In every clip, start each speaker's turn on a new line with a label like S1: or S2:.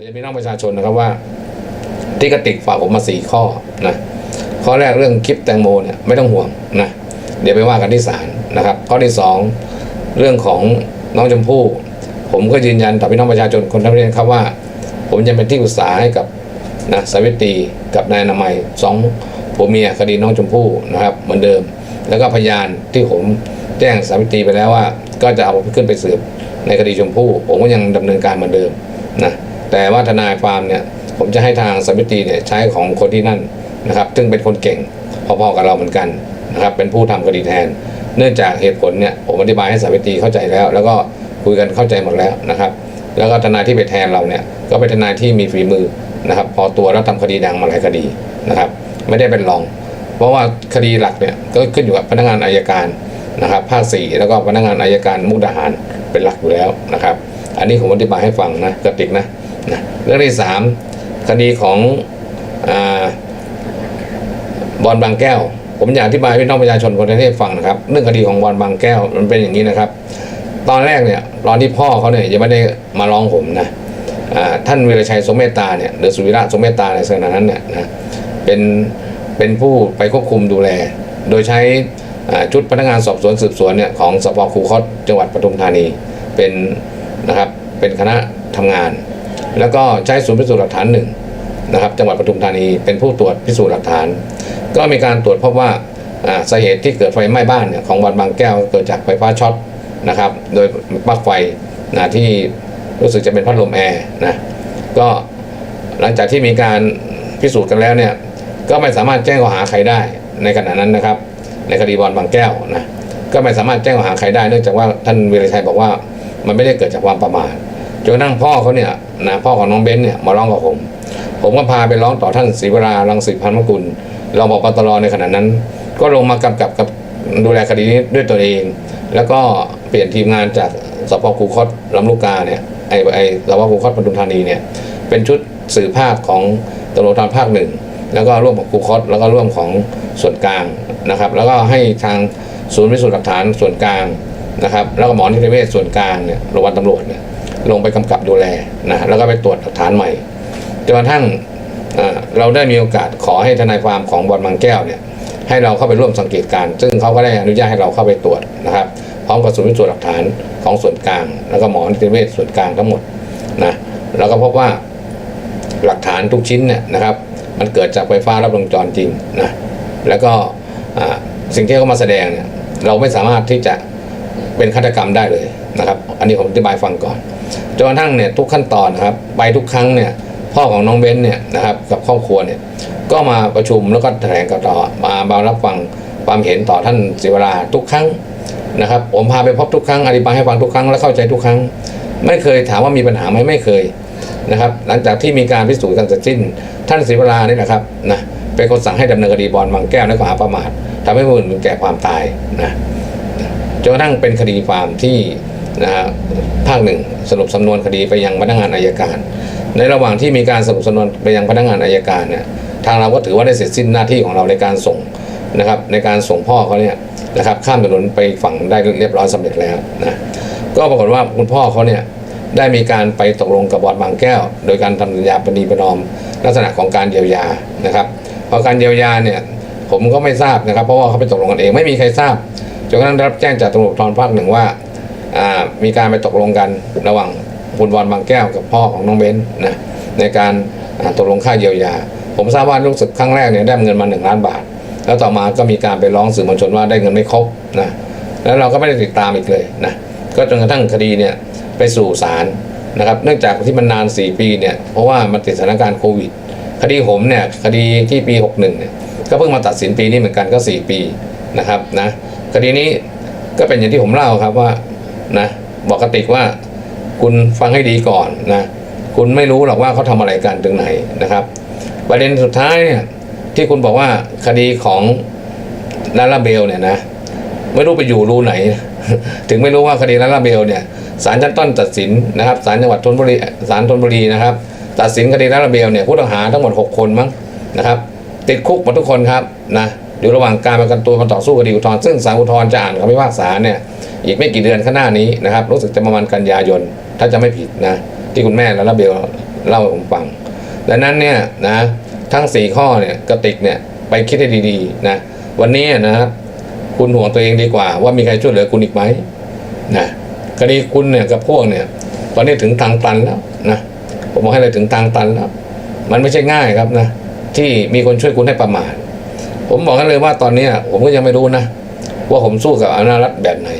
S1: เรียนพี่น้องประชาชนนะครับว่าที่กระติกฝากผมมาสี่ข้อนะข้อแรกเรื่องคลิปแตงโมเนี่ยไม่ต้องห่วงนะเดี๋ยวไปว่ากันที่ศาลนะครับ ข้อที่สองเรื่องของน้องชมพู่ผมก็ยืนยันต่อพี่น้องประชาชนคนทั้งประเทศครับว่า ผมยังเป็นที่ปรึกษาให้กับนะสาวิตรีกับนายนามัยสองผัวเมียคดีน้องชมพู่นะครับ เหมือนเดิม แล้วก็พยานที่ผมแจ้งสาวิตรีไปแล้วว่า ก็จะเอาขึ้นไปสืบในคดีชมพู่ผมก็ยังดำเนินการเหมือนเดิมนะ แต่ว่าทนายความเนี่ยผมจะให้ทางสาวิตรีเนี่ยใช้ของคนที่นั่นนะครับ ซึ่งเป็นคนเก่งพอๆกับเราเหมือนกันนะครับ เป็นผู้ทำคดีแทน เนื่องจากเหตุผลเนี่ยผมอธิบายให้สาวิตรีเข้าใจแล้ว แล้วก็คุยกันเข้าใจหมดแล้วนะครับ แล้วก็ทนายที่ไปแทนเราเนี่ยก็เป็นทนายที่มีฝีมือนะครับ พอตัวแล้วทำคดีดังมาหลายคดีนะครับ ไม่ได้เป็นรอง เพราะว่าคดีหลักเนี่ยก็ขึ้นอยู่กับพนักงานอายการนะครับภาคสี่แล้วก็พนักงานอายการมุกดาหารเป็นหลักอยู่แล้วนะครับ อันนี้ผมอธิบายให้ฟังนะกระติกนะ นะเรื่องที่สามคดีของอบอลบางแก้ว ผมอยากอธิบายให้พี่น้องประชาชนคนไทยฟังนะครับ เรื่องคดีของบอลบางแก้วมันเป็นอย่างนี้นะครับ ตอนแรกเนี่ยตอนที่พ่อเขาเนี่ยยังไม่ได้มาร้องผมนะท่านวีรชัยสมเมตตาเนี่ยหรือสุวิระสมเมตตาในขณะนั้นเนี่ยนะเป็นเป็นผู้ไปควบคุมดูแล โดยใช้ชุดพนักงานสอบสวนสืบสวนเนี่ยของสพคูคตจังหวัดปทุมธานีเป็นนะครับเป็นคณะทำงาน แล้วก็ใช้ศูนย์พิสูจน์หลักฐานหนึ่งนะครับจังหวัดปทุมธานีเป็นผู้ตรวจพิสูจน์หลักฐาน ก็มีการตรวจพบว่าสาเหตุที่เกิดไฟไหม้บ้านเนี่ยของวัดบางแก้วเกิดจากไฟฟ้าช็อตนะครับโดยปลั๊กไฟนะที่รู้สึกจะเป็นพัดลมแอร์นะก็หลังจากที่มีการพิสูจน์กันแล้วเนี่ยก็ไม่สามารถแจ้งข้อหาใครได้ในขณะนั้นนะครับ ในคดีบอลบางแก้วนะก็ไม่สามารถแจ้งข้อหาใครได้เนื่องจากว่าท่านวีรชัยบอกว่ามันไม่ได้เกิดจากความประมาท จนกระทั่งพ่อเขาเนี่ยนะพ่อของน้องเบนเนี่ยมาร้องกับผม ผมก็พาไปร้องต่อท่านศรีวรารังสิพันมกุลรองผบตรในขณะนั้น ก็ลงมากำกับกับดูแลคดีนี้ด้วยตัวเอง แล้วก็เปลี่ยนทีมงานจากสพคูคตลำลูกกาเนี่ยไอไอสพคูคตปทุมธานีเนี่ยเป็นชุดสื่อภาคของตำรวจทางภาคหนึ่งแล้วก็ร่วมกับคูคตแล้วก็ร่วมของส่วนกลางนะครับ แล้วก็ให้ทางศูนย์พิสูจน์หลักฐานส่วนกลางนะครับ แล้วก็หมอนิติเวชส่วนกลางเนี่ยโรงพยาบาลตำรวจเนี่ย ลงไปกำกับดูแลนะแล้วก็ไปตรวจหลักฐานใหม่จนกระทั่งเราได้มีโอกาสขอให้ทนายความของบอลบางแก้วเนี่ยให้เราเข้าไปร่วมสังเกตการ ซึ่งเขาก็ได้อนุญาตให้เราเข้าไปตรวจนะครับ พร้อมกับศูนย์พิสูจน์หลักฐานของส่วนกลาง แล้วก็หมอนิติเวชส่วนกลางทั้งหมดนะแล้วก็พบว่าหลักฐานทุกชิ้นเนี่ยนะครับ มันเกิดจากไฟฟ้ารับวงจรจริงนะแล้วก็สิ่งที่เขามาแสดงเนี่ยเราไม่สามารถที่จะ เป็นฆาตกรรมได้เลยนะครับ อันนี้ผมอธิบายฟังก่อนจนกระทั่งเนี่ยทุกขั้นตอนนะครับ ไปทุกครั้งเนี่ยพ่อของน้องเบนเนี่ยนะครับกับครอบครัวเนี่ยก็มาประชุมแล้วก็แถลงกับต่อมามารับฟังความเห็นต่อท่านศิวราทุกครั้งนะครับ ผมพาไปพบทุกครั้งอธิบายให้ฟังทุกครั้งและเข้าใจทุกครั้ง ไม่เคยถามว่ามีปัญหาไหมไม่เคยนะครับ หลังจากที่มีการพิสูจน์กันเสร็จสิ้น ท่านศิวรานี่นะครับนะเป็นคนสั่งให้ดำเนินคดีบอลบางแก้วในข้อหาประมาททำให้ผู้อื่นถึงแก่ความตายนะ จนกระทั่งเป็นคดีความที่นะฮะภาคหนึ่งสรุปสำนวนคดีไปยังพนักงานอายการ ในระหว่างที่มีการสรุปสำนวนไปยังพนักงานอายการเนี่ยทางเราก็ถือว่าได้เสร็จสิ้นหน้าที่ของเราในการส่งนะครับในการส่งพ่อเขาเนี่ยนะครับข้ามถนนไปฝั่งได้เรียบร้อยสำเร็จแล้วนะก็ปรากฏว่าคุณพ่อเขาเนี่ยได้มีการไปตกลงกับบอดบางแก้ว โดยการทำสัญญาปณีประนอม ลักษณะของการเยียวยานะครับเพราะการเยียวยาเนี่ยผมก็ไม่ทราบนะครับ เพราะว่าเขาไปตกลงกันเองไม่มีใครทราบ จนกระทั่งได้รับแจ้งจากตำรวจภูธรภาคหนึ่งว่ามีการไปตกลงกันระหว่างคุณบอลบางแก้วกับพ่อของน้องเบนนะในการตกลงค่าเยียวยา ผมทราบว่ารู้สึกครั้งแรกเนี่ยได้เงินมาหนึ่งล้านบาท แล้วต่อมาก็มีการไปร้องสื่อมวลชนว่าได้เงินไม่ครบนะแล้วเราก็ไม่ได้ติดตามอีกเลยนะก็จนกระทั่งคดีเนี่ยไปสู่ศาลนะครับเนื่องจากที่มันนาน 4 ปีเนี่ยเพราะว่ามันติดสถานการณ์โควิด คดีผมเนี่ยคดีที่ปี 61เนี่ยก็เพิ่งมาตัดสินปีนี้เหมือนกันก็ 4 ปีนะครับนะ ดีนี้ก็เป็นอย่างที่ผมเล่าครับว่านะบอกกติกว่าคุณฟังให้ดีก่อนนะคุณไม่รู้หรอกว่าเขาทำอะไรกันถึงไหนนะครับ ประเด็นสุดท้ายเนี่ยที่คุณบอกว่าคดีของลาลาเบลเนี่ยนะไม่รู้ไปอยู่รูไหน ถึงไม่รู้ว่าคดีลาลาเบลเนี่ยศาลชั้นต้นตัดสินนะครับศาลจังหวัดธนบุรีศาลธนบุรีนะครับ ตัดสินคดีลาลาเบลเนี่ยผู้ต้องหาทั้งหมด 6 คนมั้งนะครับ ติดคุกหมดทุกคนครับนะ อยู่ระหว่างการประกันตัวมาต่อสู้คดีอุทธรณ์ซึ่งศาลอุทธรณ์จะอ่านคำพิพากษาเนี่ยอีกไม่กี่เดือนข้างหน้านี้นะครับรู้สึกจะประมาณกันยายนถ้าจะไม่ผิดนะที่คุณแม่ลาลาเบลเล่าให้ผมฟังดังนั้นเนี่ยนะทั้งสี่ข้อเนี่ยกระติกเนี่ยไปคิดให้ดีๆนะวันนี้นะครับคุณห่วงตัวเองดีกว่า ว่ามีใครช่วยเหลือคุณอีกไหมนะคดีคุณเนี่ยกับพวกเนี่ยตอนนี้ถึงทางตันแล้วนะผมบอกให้เลยถึงทางตันแล้ว มันไม่ใช่ง่ายครับนะที่มีคนช่วยคุณให้ประมาท ผมบอกให้เลยว่าตอนนี้ผมก็ยังไม่รู้นะ ว่าผมสู้กับอำนาจรัฐแบบไหน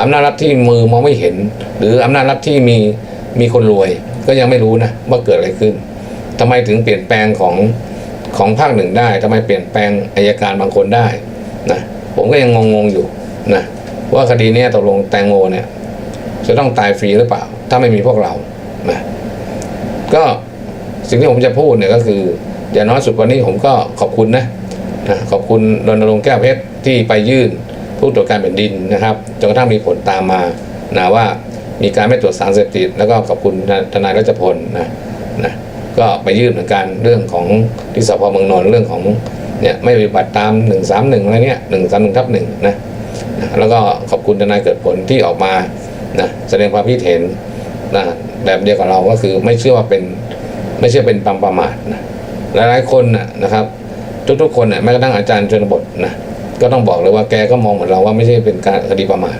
S1: อำนาจรัฐที่มือมองไม่เห็น หรืออำนาจรัฐที่มีมีคนรวย ก็ยังไม่รู้นะว่าเกิดอะไรขึ้นทำไมถึงเปลี่ยนแปลงของของภาคหนึ่งได้ทำไมเปลี่ยนแปลงอายการบางคนได้นะผมก็ยังงงๆอยู่นะว่าคดีนี้ตกลงแตงโมเนี่ยจะต้องตายฟรีหรือเปล่า ถ้าไม่มีพวกเรานะก็สิ่งที่ผมจะพูดเนี่ยก็คือ อย่างน้อยสุดวันนี้ผมก็ขอบคุณนะ นะขอบคุณรณรงค์แก้วเพชรที่ไปยื่นผู้ตรวจการแผ่นดินนะครับจนกระทั่งมีผลตามมานะว่ามีการไม่ตรวจสารเสพติด แล้วก็ขอบคุณทนายรัชพลนะนะก็ไปยื่นเหมือนกันเรื่องของที่สพเมืองนนท์เรื่องของเนี่ยไม่ปฏิบัติตามหนึ่งสามหนึ่งอะไรเนี่ยหนึ่งสามหนึ่งทับหนึ่งนะแล้วก็ขอบคุณทนายเกิดผลที่ออกมานะแสดงความคิดเห็นนะแบบเดียวกับเราก็คือไม่เชื่อว่าเป็นไม่เชื่อเป็นความประมาทนะหลายๆคนนะครับ ทุกๆคนเนี่ยแม้กระทั่งอาจารย์ชนบทนะก็ต้องบอกเลยว่าแกก็มองเหมือนเราว่าไม่ใช่เป็นการคดีประมาท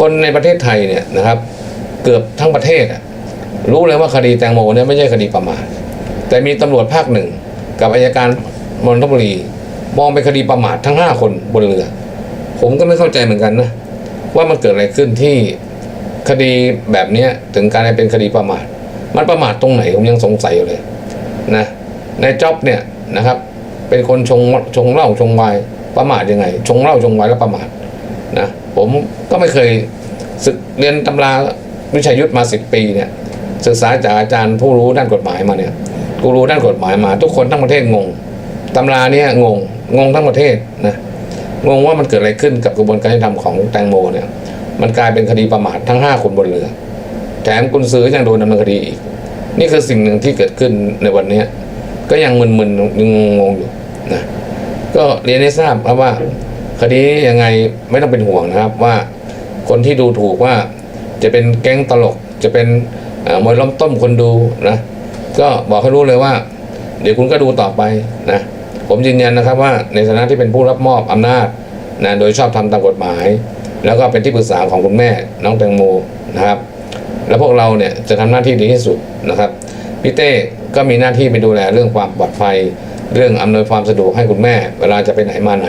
S1: คนในประเทศไทยเนี่ยนะครับ เกือบทั้งประเทศอะรู้เลยว่าคดีแตงโมเนี่ยไม่ใช่คดีประมาทแต่มีตำรวจภาคหนึ่งกับอายการนนทบุรี มองเป็นคดีประมาททั้งห้าคนบนเรือ ผมก็ไม่เข้าใจเหมือนกันนะ ว่ามันเกิดอะไรขึ้นที่คดีแบบเนี้ยถึงการเป็นคดีประมาท มันประมาทตรงไหนผมยังสงสัยอยู่เลยนะในจ็อบเนี่ยนะครับ เป็นคนชงชงเหล้าชงไวน์ประมาทยังไง ชงเหล้าชงไวน์แล้วประมาทนะผมก็ไม่เคยศึกเรียนตำราวิชายุทธมาสิบปีเนี่ยศึกษาจากอาจารย์ผู้รู้ด้านกฎหมายมาเนี่ยกูรู้ด้านกฎหมายมา ทุกคนทั้งประเทศงงตำราเนี่ยงงงงทั้งประเทศนะงงว่ามันเกิดอะไรขึ้นกับกระบวนการยุติธรรมของแตงโมเนี่ยมันกลายเป็นคดีประมาททั้งห้าคนบนเรือ แถมกุญซือยังโดนดำเนินคดีอีก นี่คือสิ่งหนึ่งที่เกิดขึ้นในวันนี้ ก็ยังมึนๆยังงงอยู่นะก็เรียนให้ทราบครับว่าคดียังไงไม่ต้องเป็นห่วงนะครับว่าคนที่ดูถูกว่าจะเป็นแก๊งตลกจะเป็นมวยล้อมต้มคนดูนะก็บอกให้รู้เลยว่า เดี๋ยวคุณก็ดูต่อไปนะผมยืนยันนะครับว่าในฐานะที่เป็นผู้รับมอบอำนาจนะโดยชอบทำตามกฎหมาย แล้วก็เป็นที่ปรึกษาของคุณแม่น้องแตงโมนะครับ แล้วพวกเราเนี่ยจะทำหน้าที่ดีที่สุดนะครับพี่เต้ ก็มีหน้าที่ไปดูแลเรื่องความปลอดภัย เรื่องอำนวยความสะดวกให้คุณแม่ เวลาจะไปไหนมาไหน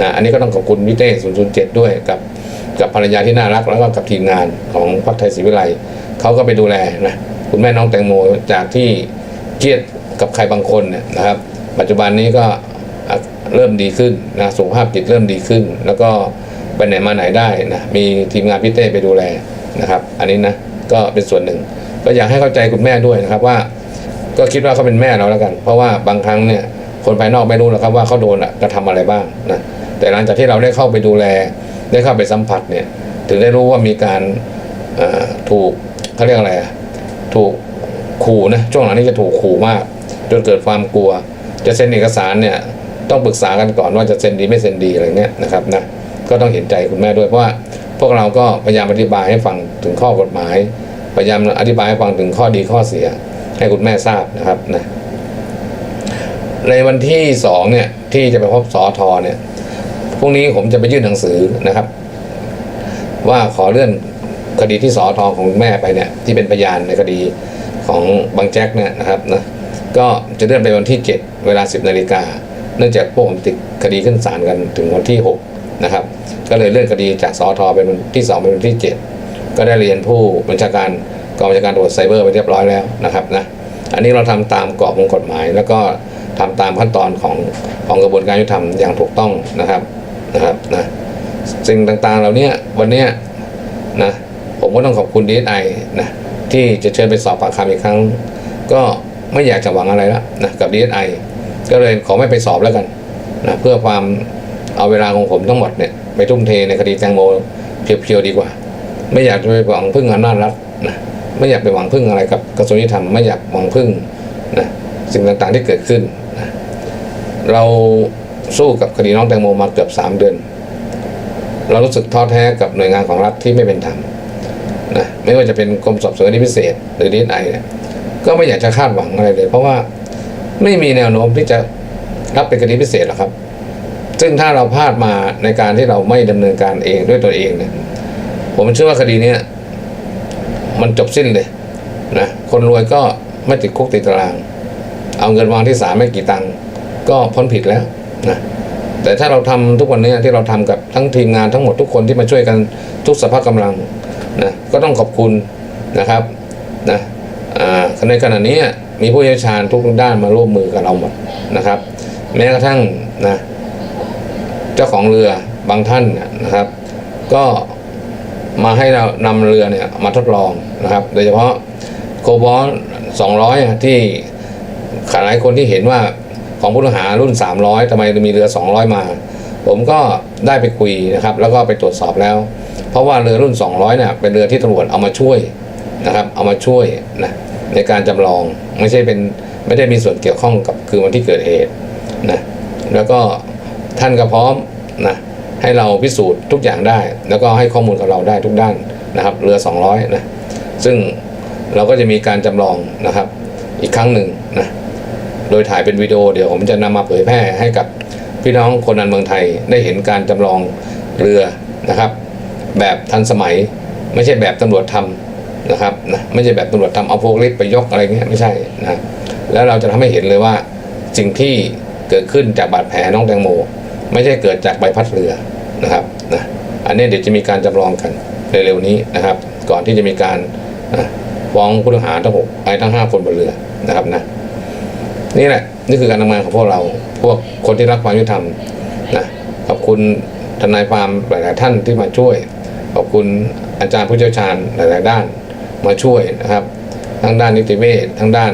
S1: นะอันนี้ก็ต้องขอบคุณพี่เต้007 ด้วยกับกับภรรยาที่น่ารักแล้วก็กับทีมงานของพรรคไทยศรีวิไลเขาก็ไปดูแลนะคุณแม่น้องแตงโมจากที่เครียดกับใครบางคนเนี่ยนะครับ ปัจจุบันนี้ก็เริ่มดีขึ้นนะสุขภาพจิตเริ่มดีขึ้น แล้วก็ไปไหนมาไหนได้นะมีทีมงานพี่เต้ไปดูแลนะครับ อันนี้นะก็เป็นส่วนหนึ่ง ก็อยากให้เข้าใจคุณแม่ด้วยนะครับว่า ก็คิดว่าเขาเป็นแม่เราแล้วกัน เพราะว่าบางครั้งเนี่ยคนภายนอกไม่รู้หรอกครับว่าเขาโดนอะกระทำอะไรบ้างนะแต่หลังจากที่เราได้เข้าไปดูแล ได้เข้าไปสัมผัสเนี่ยถึงได้รู้ว่ามีการเอ่อถูกเขาเรียกอะไรอะถูกขู่นะช่วงหลังนี้จะถูกขู่มาก จนเกิดความกลัว จะเซ็นเอกสารเนี่ยต้องปรึกษากันก่อนว่าจะเซ็นดีไม่เซ็นดีอะไรเงี้ยนะครับนะก็ต้องเห็นใจคุณแม่ด้วยเพราะว่าพวกเราก็พยายามอธิบายให้ฟังถึงข้อกฎหมาย พยายามอธิบายให้ฟังถึงข้อดีข้อเสีย ให้คุณแม่ทราบนะครับนะในวันที่สองเนี่ยที่จะไปพบสอทอเนี่ยพรุ่งนี้ผมจะไปยื่นหนังสือนะครับ ว่าขอเลื่อนคดีที่สอทอของคุณแม่ไปเนี่ย ที่เป็นพยานในคดีของบางแจ็คเนี่ยนะครับนะก็จะเลื่อนไปวันที่ 7 เวลา 10นาฬิกาเนื่องจากพวกผมติดคดีขึ้นศาลกันถึงวันที่ 6 นะครับ ก็เลยเลื่อนคดีจากสอทอเป็นวันที่ 2 เป็นวันที่ 7 ก็ได้เรียนผู้บัญชาการ กองบัญชาการตำรวจไซเบอร์ไปเรียบร้อยแล้วนะครับนะอันนี้เราทำตามกรอบของกฎหมาย แล้วก็ทำตามขั้นตอนของของกระบวนการยุติธรรมอย่างถูกต้องนะครับนะครับนะสิ่งต่างๆเหล่านี้วันเนี้ยนะผมก็ต้องขอบคุณดีไอนะที่จะเชิญไปสอบปากคำอีกครั้ง ก็ไม่อยากจะหวังอะไรแล้วนะกับดีไอก็เลยขอไม่ไปสอบแล้วกันนะเพื่อความเอาเวลาของผมทั้งหมดเนี่ยไปทุ่มเทในคดีแตงโมเพียวๆดีกว่า ไม่อยากจะไปหวังพึ่งอำนาจรัฐนะ ไม่อยากไปหวังพึ่งอะไรกับกระทรวงยุติธรรมไม่อยากหวังพึ่งนะสิ่งต่างๆที่เกิดขึ้นนะเราสู้กับคดีน้องแตงโมมาเกือบสามเดือน เรารู้สึกท้อแท้กับหน่วยงานของรัฐที่ไม่เป็นธรรมนะไม่ว่าจะเป็นกรมสอบสวนคดีพิเศษ หรือดีไอเนี่ยก็ไม่อยากจะคาดหวังอะไรเลย เพราะว่าไม่มีแนวโน้มที่จะรับเป็นคดีพิเศษหรอกครับ ซึ่งถ้าเราพลาดมาในการที่เราไม่ดำเนินการเองด้วยตัวเองเนี่ยผมเชื่อว่าคดีเนี้ย มันจบสิ้นเลยนะคนรวยก็ไม่ติดคุกติดตาราง เอาเงินวางที่ศาลไม่กี่ตังค์ก็พ้นผิดแล้วนะแต่ถ้าเราทำทุกวันนี้ที่เราทำกับทั้งทีมงานทั้งหมดทุกคนที่มาช่วยกันทุกสภาพกำลังนะก็ต้องขอบคุณนะครับนะในขณะนี้มีผู้เชี่ยวชาญทุกด้านมาร่วมมือกับเราหมดนะครับ แม้กระทั่งนะเจ้าของเรือบางท่านนะครับ ก็ มาให้เรานำเรือเนี่ยมาทดลองนะครับ โดยเฉพาะโคบอล200ที่หลายคนที่เห็นว่าของผู้ต้องหารุ่น 300ทำไมมีเรือ 200 มา ผมก็ได้ไปคุยนะครับ แล้วก็ไปตรวจสอบแล้ว เพราะว่าเรือรุ่น 200เนี่ยเป็นเรือที่ตำรวจเอามาช่วยนะครับ เอามาช่วยนะในการจำลองไม่ใช่เป็นไม่ได้มีส่วนเกี่ยวข้องกับคืนวันที่เกิดเหตุนะแล้วก็ท่านก็พร้อมนะ ให้เราพิสูจน์ทุกอย่างได้ แล้วก็ให้ข้อมูลกับเราได้ทุกด้านนะครับเรือ 200นะซึ่งเราก็จะมีการจำลองนะครับอีกครั้งหนึ่งนะโดยถ่ายเป็นวิดีโอเดี๋ยวผมจะนำมาเผยแพร่ให้กับพี่น้องคนนันเมืองไทยได้เห็นการจำลองเรือนะครับ แบบทันสมัยไม่ใช่แบบตำรวจทำนะครับนะไม่ใช่แบบตำรวจทำเอาพวกลิฟไปยกอะไรเงี้ยไม่ใช่นะแล้วเราจะทำให้เห็นเลยว่าสิ่งที่เกิดขึ้นจากบาดแผลน้องแตงโม ไม่ใช่เกิดจากใบพัดเรือ นะครับนะอันนี้เดี๋ยวจะมีการจำลองกันเร็วๆนี้นะครับ ก่อนที่จะมีการฟ้องผู้ต้องหาทั้งหกไอ้ทั้งห้าคนบนเรือนะครับนะนี่แหละนี่คือการทำงานของพวกเราพวกคนที่รักความยุติธรรมนะขอบคุณทนายความหลาย ๆ ท่านที่มาช่วย ขอบคุณอาจารย์ผู้เชี่ยวชาญหลาย ๆ ด้านมาช่วยนะครับ ทั้งด้านนิติเวชทั้งด้าน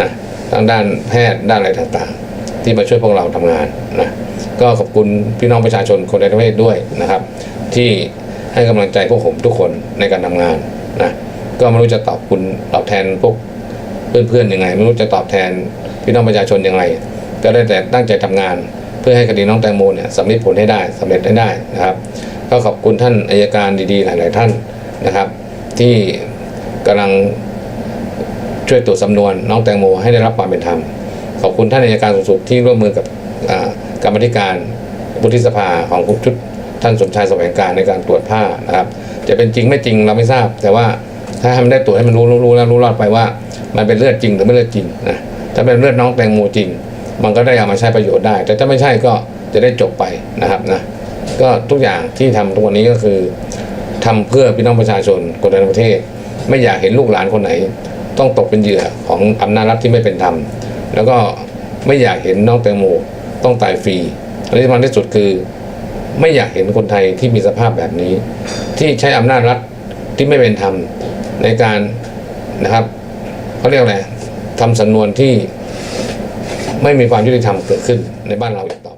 S1: นะทั้งด้านแพทย์ด้านอะไรต่าง ๆ ที่มาช่วยพวกเราทำงานนะ ก็ขอบคุณพี่น้องประชาชนคนในประเทศด้วยนะครับ ที่ให้กำลังใจพวกผมทุกคนในการทำงานนะก็ไม่รู้จะตอบคุณตอบแทนพวกเพื่อนๆยังไง ไม่รู้จะตอบแทนพี่น้องประชาชนยังไง ก็ได้แต่ตั้งใจทำงาน เพื่อให้คดีน้องแตงโมเนี่ยสำเร็จผลให้ได้สำเร็จให้ได้นะครับ ก็ขอบคุณท่านอายการดีๆ หลาย ๆท่านนะครับ ที่กำลังช่วยตรวจสำนวนน้องแตงโมให้ได้รับความเป็นธรรมขอบคุณท่านอายการสูงสุดที่ร่วมมือกับอ่า กรรมธิการวุฒิสภาของชุดท่านสมชายแสวงการในการตรวจผ้านะครับ จะเป็นจริงไม่จริงเราไม่ทราบ แต่ว่าถ้าทำได้ตรวจให้มันรู้รู้แล้วรู้รอดไปว่า มันเป็นเลือดจริงหรือไม่เลือดจริงนะถ้าเป็นเลือดน้องแตงโมจริง มันก็ได้เอามาใช้ประโยชน์ได้ แต่ถ้าไม่ใช่ก็จะได้จบไปนะครับนะก็ทุกอย่างที่ทำทุกวันนี้ก็คือทำเพื่อพี่น้องประชาชนคนในประเทศ ไม่อยากเห็นลูกหลานคนไหน ต้องตกเป็นเหยื่อของอำนาจรัฐที่ไม่เป็นธรรมแล้วก็ไม่อยากเห็นน้องแตงโม ต้องตายฟรีและที่สำคัญที่สุดคือไม่อยากเห็นคนไทยที่มีสภาพแบบนี้ ที่ใช้อำนาจรัฐที่ไม่เป็นธรรมในการนะครับเขาเรียกอะไรทำสำนวนที่ไม่มีความยุติธรรมเกิดขึ้นในบ้านเราอีกต่อ